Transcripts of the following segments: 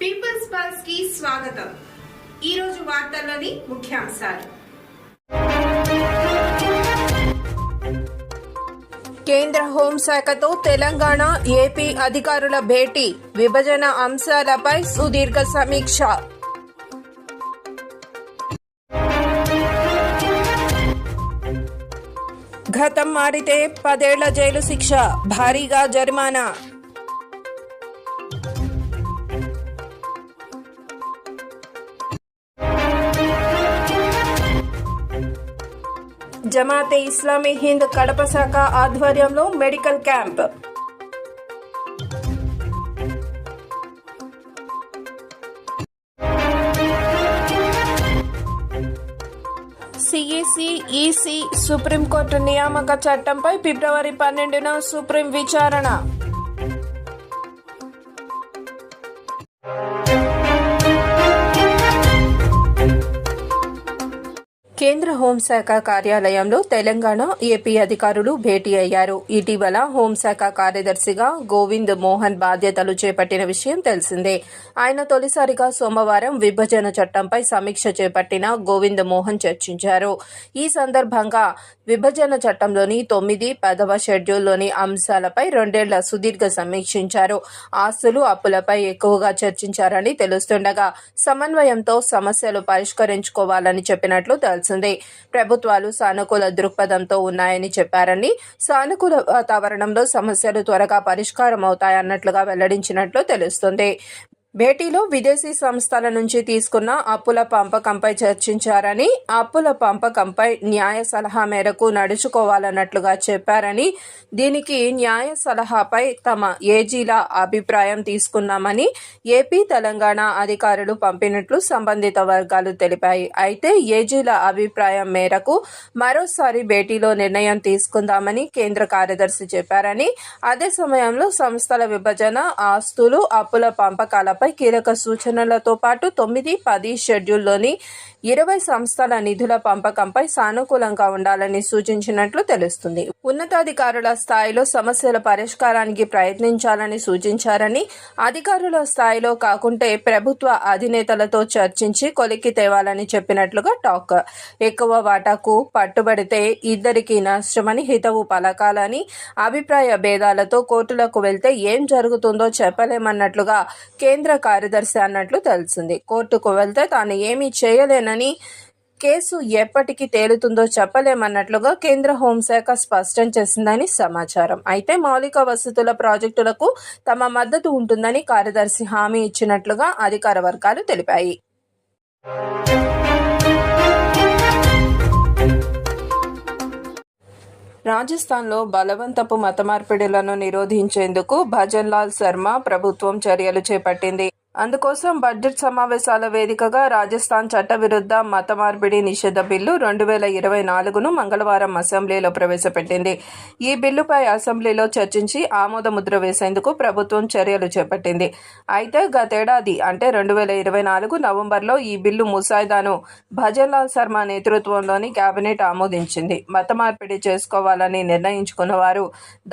Peoples పల్స్కి స్వాగతం. ఈ రోజు వార్తల్లోని ముఖ్యాంశాలు. కేంద్ర హోంశాఖతో తెలంగాణ ఏపీ అధికారుల భేటీ విభజన అంశాలపై సుదీర్ఘ సమీక్ష. గతం మారితే పదేళ్ళ జైలు శిక్ష భారీగా జరిమానా. జమాతే ఇస్లామీ హింద్ కడప శాఖ ఆధ్వర్యంలో medical camp. CEC EC supreme court నియామక చట్టంపై ఫిబ్రవరి పన్నెండున సుప్రీం విచారణ. కేంద్ర హోంశాఖ కార్యాలయంలో తెలంగాణ ఏపీ అధికారులు భేటీ అయ్యారు. ఇటీవల హోంశాఖ కార్యదర్శిగా గోవింద్ మోహన్ బాధ్యతలు చేపట్టిన విషయం తెలిసిందే. ఆయన తొలిసారిగా సోమవారం విభజన చట్టంపై సమీక్ష చేపట్టిన గోవింద్ మోహన్ చర్చించారు. ఈ సందర్భంగా విభజన చట్టంలోని తొమ్మిది పదవ షెడ్యూల్లోని అంశాలపై రెండేళ్ళ సుదీర్ఘ సమీక్షించారు. ఆస్తులు అప్పులపై ఎక్కువగా చర్చించారని తెలుస్తుండగా సమన్వయంతో సమస్యలు పరిష్కరించుకోవాలని చెప్పినట్లు తెలిసింది. ప్రభుత్వాలు సానుకూల దృక్పథంతో ఉన్నాయని చెప్పారని సానుకూల వాతావరణంలో సమస్యలు త్వరగా పరిష్కారం అవుతాయన్నట్లుగా వెల్లడించినట్లు తెలుస్తుంది. భేటీలో విదేశీ సంస్థల నుంచి తీసుకున్న అప్పుల పంపకంపై చర్చించారని అప్పుల పంపకంపై న్యాయ సలహా మేరకు నడుచుకోవాలన్నట్లుగా చెప్పారని దీనికి న్యాయ సలహాపై తమ ఏజీల అభిప్రాయం తీసుకున్నామని ఏపీ తెలంగాణ అధికారులు పంపినట్లు సంబంధిత వర్గాలు తెలిపాయి. అయితే ఏజీల అభిప్రాయం మేరకు మరోసారి భేటీలో నిర్ణయం తీసుకుందామని కేంద్ర కార్యదర్శి చెప్పారని అదే సమయంలో సంస్థల విభజన ఆస్తులు అప్పుల పంపకాల పంపకాలపై కీలక సూచనలతో పాటు తొమ్మిది పది షెడ్యూల్లోని ఇరవై సంస్థల నిధుల పంపకంపై సానుకూలంగా ఉండాలని సూచించినట్లు తెలుస్తుంది. ఉన్నతాధికారుల స్థాయిలో సమస్యల పరిష్కారానికి ప్రయత్నించాలని సూచించారని అధికారుల స్థాయిలో కాకుంటే ప్రభుత్వ అధినేతలతో చర్చించి కొలిక్కి తేవాలని చెప్పినట్లుగా టాక్. ఎక్కువ వాటాకు పట్టుబడితే ఇద్దరికి నష్టమని హితవు పలకాలని అభిప్రాయ భేదాలతో కోర్టులకు వెళ్తే ఏం జరుగుతుందో చెప్పలేమన్నట్లుగా కేంద్ర కార్యదర్శి అన్నట్లు తెలిసింది. కోర్టుకు వెళ్తే తాను ఏమీ చేశానని కేసు ఎప్పటికి తేలుతుందో చెప్పలేమన్నట్లుగా కేంద్ర హోంశాఖ స్పష్టం చేసిందని సమాచారం. అయితే మౌలిక వసతుల ప్రాజెక్టులకు తమ మద్దతు ఉంటుందని కార్యదర్శి హామీ ఇచ్చినట్లుగా అధికార వర్గాలు తెలిపాయి. రాజస్థాన్లో బలవంతపు మతమార్పిడులను నిరోధించేందుకు భజన్ లాల్ శర్మ ప్రభుత్వం చర్యలు చేపట్టింది. అందుకోసం బడ్జెట్ సమావేశాల వేదికగా రాజస్థాన్ చట్టవిరుద్ధ మత మార్పిడి నిషేధ బిల్లు రెండు వేల ఇరవై నాలుగును మంగళవారం అసెంబ్లీలో ప్రవేశపెట్టింది. ఈ బిల్లుపై అసెంబ్లీలో చర్చించి ఆమోదముద్ర వేసేందుకు ప్రభుత్వం చర్యలు చేపట్టింది. అయితే గతేడాది అంటే రెండు వేల ఇరవై నాలుగు నవంబర్లో ఈ బిల్లు ముసాయిదాను భజన్లాల్ శర్మ నేతృత్వంలోని కేబినెట్ ఆమోదించింది. మత మార్పిడి చేసుకోవాలని నిర్ణయించుకున్న వారు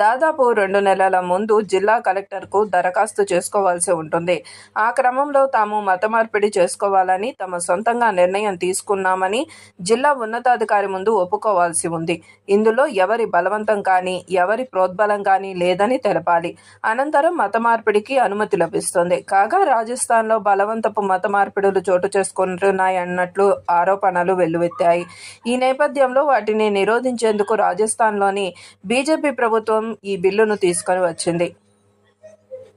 దాదాపు రెండు నెలల ముందు జిల్లా కలెక్టర్కు దరఖాస్తు చేసుకోవాల్సి ఉంటుంది. ఆ ఆ క్రమంలో తాము మత మార్పిడి చేసుకోవాలని తమ సొంతంగా నిర్ణయం తీసుకున్నామని జిల్లా ఉన్నతాధికారి ముందు ఒప్పుకోవాల్సి ఉంది. ఇందులో ఎవరి బలవంతం కానీ ఎవరి ప్రోద్బలం కానీ లేదని తెలపాలి. అనంతరం మత మార్పిడికి అనుమతి లభిస్తుంది. కాగా రాజస్థాన్లో బలవంతపు మత మార్పిడులు చోటు చేసుకుంటున్నాయన్నట్లు ఆరోపణలు వెల్లువెత్తాయి. ఈ నేపథ్యంలో వాటిని నిరోధించేందుకు రాజస్థాన్లోని బీజేపీ ప్రభుత్వం ఈ బిల్లును తీసుకొని వచ్చింది.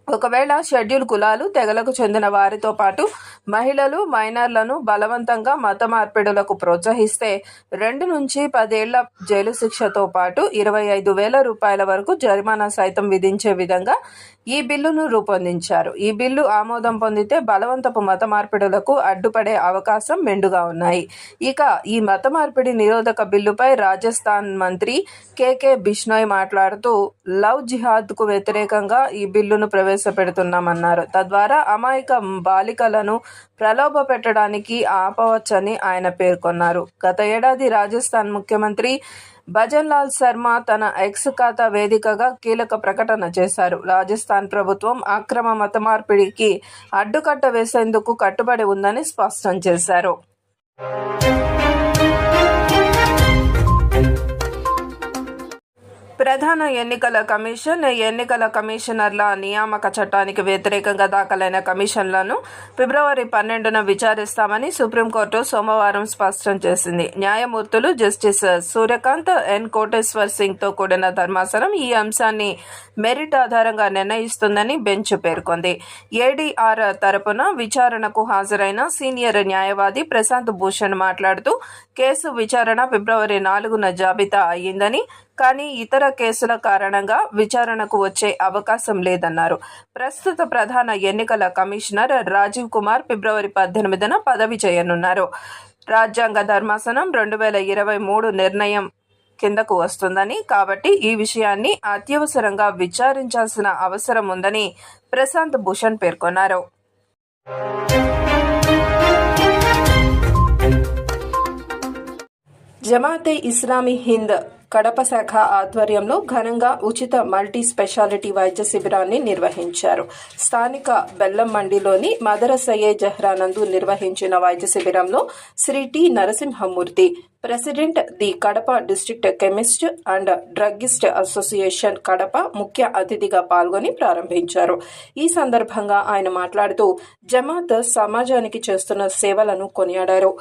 ఒకవేళ షెడ్యూల్ కులాలు తెగలకు చెందిన వారితో పాటు మహిళలు మైనర్లను బలవంతంగా మత మార్పిడులకు ప్రోత్సహిస్తే రెండు నుంచి పదేళ్ళ జైలు శిక్షతో పాటు ఇరవై ఐదు వేల రూపాయల వరకు జరిమానా సైతం విధించే విధంగా ఈ బిల్లును రూపొందించారు. ఈ బిల్లు ఆమోదం పొందితే బలవంతపు మత మార్పిడులకు అడ్డుపడే అవకాశం మెండుగా ఉన్నాయి. ఇక ఈ మత మార్పిడి నిరోధక బిల్లుపై రాజస్థాన్ మంత్రి కేకే బిష్నోయ్ మాట్లాడుతూ లవ్ జిహాద్కు వ్యతిరేకంగా ఈ బిల్లును ప్రవేశపెడుతున్నామన్నారు. తద్వారా అమాయక బాలికలను ప్రలోభ పెట్టడానికి ఆపవచ్చని ఆయన పేర్కొన్నారు. గత ఏడాది రాజస్థాన్ ముఖ్యమంత్రి భజన్ లాల్ శర్మ తన ఎక్స్ ఖాతా వేదికగా కీలక ప్రకటన చేశారు. రాజస్థాన్ ప్రభుత్వం అక్రమ మత మార్పిడికి అడ్డుకట్ట వేసేందుకు కట్టుబడి ఉందని స్పష్టం చేశారు. ప్రధాన ఎన్నికల కమిషన్ ఎన్నికల కమిషనర్ల నియామక చట్టానికి వ్యతిరేకంగా దాఖలైన కమిషన్లను ఫిబ్రవరి పన్నెండున విచారిస్తామని సుప్రీంకోర్టు సోమవారం స్పష్టం చేసింది. న్యాయమూర్తులు జస్టిస్ సూర్యకాంత్ ఎన్ కోటేశ్వర్ సింగ్తో కూడిన ధర్మాసనం ఈ అంశాన్ని మెరిట్ ఆధారంగా నిర్ణయిస్తుందని బెంచ్ పేర్కొంది. ఏడీఆర్ తరపున విచారణకు హాజరైన సీనియర్ న్యాయవాది ప్రశాంత్ భూషణ్ మాట్లాడుతూ కేసు విచారణ ఫిబ్రవరి నాలుగున జాబితా అయ్యిందని కానీ ఇతర కేసుల కారణంగా విచారణకు వచ్చే అవకాశం లేదన్నారు. ప్రస్తుత ప్రధాన ఎన్నికల కమిషనర్ రాజీవ్ కుమార్ ఫిబ్రవరి పద్దెనిమిదిన పదవి చేయనున్నారు. రాజ్యాంగ ధర్మాసనం రెండు వేల ఇరవై మూడు నిర్ణయం కిందకు వస్తుందని కాబట్టి ఈ విషయాన్ని అత్యవసరంగా విచారించాల్సిన అవసరం ఉందని ప్రశాంత్ భూషణ్ పేర్కొన్నారు. జమాతే ఇస్లామీ హింద్ కడప శాఖ ఆధ్వర్యంలో ఘనంగా ఉచిత మల్టీ స్పెషాలిటీ వైద్య శిబిరాన్ని నిర్వహించారు. స్థానిక బెల్లం మండిలోని మదరసయ్యే జహ్రానందు నిర్వహించిన వైద్య శిబిరంలో Shri T Narasimhamurthy president the Kadapa district chemist and druggist association Kadapa ముఖ్య అతిథిగా పాల్గొని ప్రారంభించారు. ఈ సందర్భంగా ఆయన మాట్లాడుతూ జమాత్ సమాజానికి చేస్తున్న సేవలను కొనియాడారు.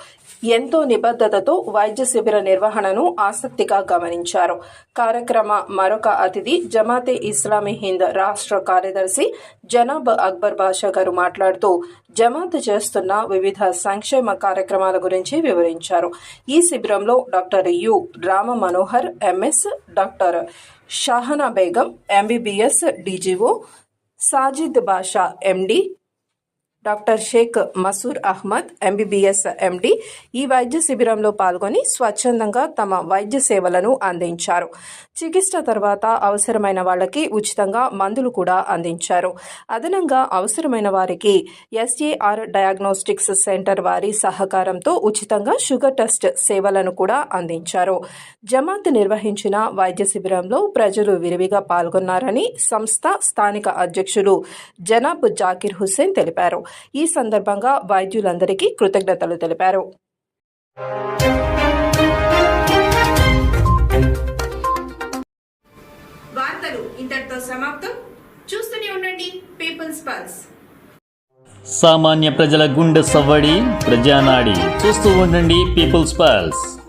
ఎంతో నిబద్ధతతో వైద్య శిబిర నిర్వహణను ఆసక్తిగా గమనించారు. కార్యక్రమ మరొక అతిథి జమాతే ఇస్లామీ హింద్ రాష్ట్ర కార్యదర్శి జనాబ్ అక్బర్ బాషా గారు మాట్లాడుతూ జమాత్ చేస్తున్న వివిధ సంక్షేమ కార్యక్రమాల గురించి వివరించారు. ఈ శిబిరంలో doctor U. Rama Manohar MS doctor Shahana Begum MBBS DGO Sajid Basha MD doctor Sheikh Masur Ahmed MBBS MD ఈ వైద్య శిబిరంలో పాల్గొని స్వచ్ఛందంగా తమ వైద్య సేవలను అందించారు. చికిత్స తర్వాత అవసరమైన వాళ్ళకి ఉచితంగా మందులు కూడా అందించారు. అదనంగా అవసరమైన వారికి ఎస్ఏఆర్ డయాగ్నోస్టిక్స్ సెంటర్ వారి సహకారంతో ఉచితంగా షుగర్ టెస్ట్ సేవలను కూడా అందించారు. జమాత్ నిర్వహించిన వైద్య శిబిరంలో ప్రజలు విరివిగా పాల్గొన్నారని సంస్థ స్థానిక అధ్యక్షులు జనాబ్ జాకిర్ హుస్సేన్ తెలిపారు. ఈ సందర్భంగా వైద్యులందరికీ కృతజ్ఞతలు తెలిపారు. వార్తలు ఇంతటితో సమాప్తం. చూస్తూనే ఉండండి పీపుల్స్ పల్స్ సామాన్య ప్రజల గుండె సవ్వడి ప్రజానాడి. చూస్తూ ఉండండి పీపుల్స్ పల్స్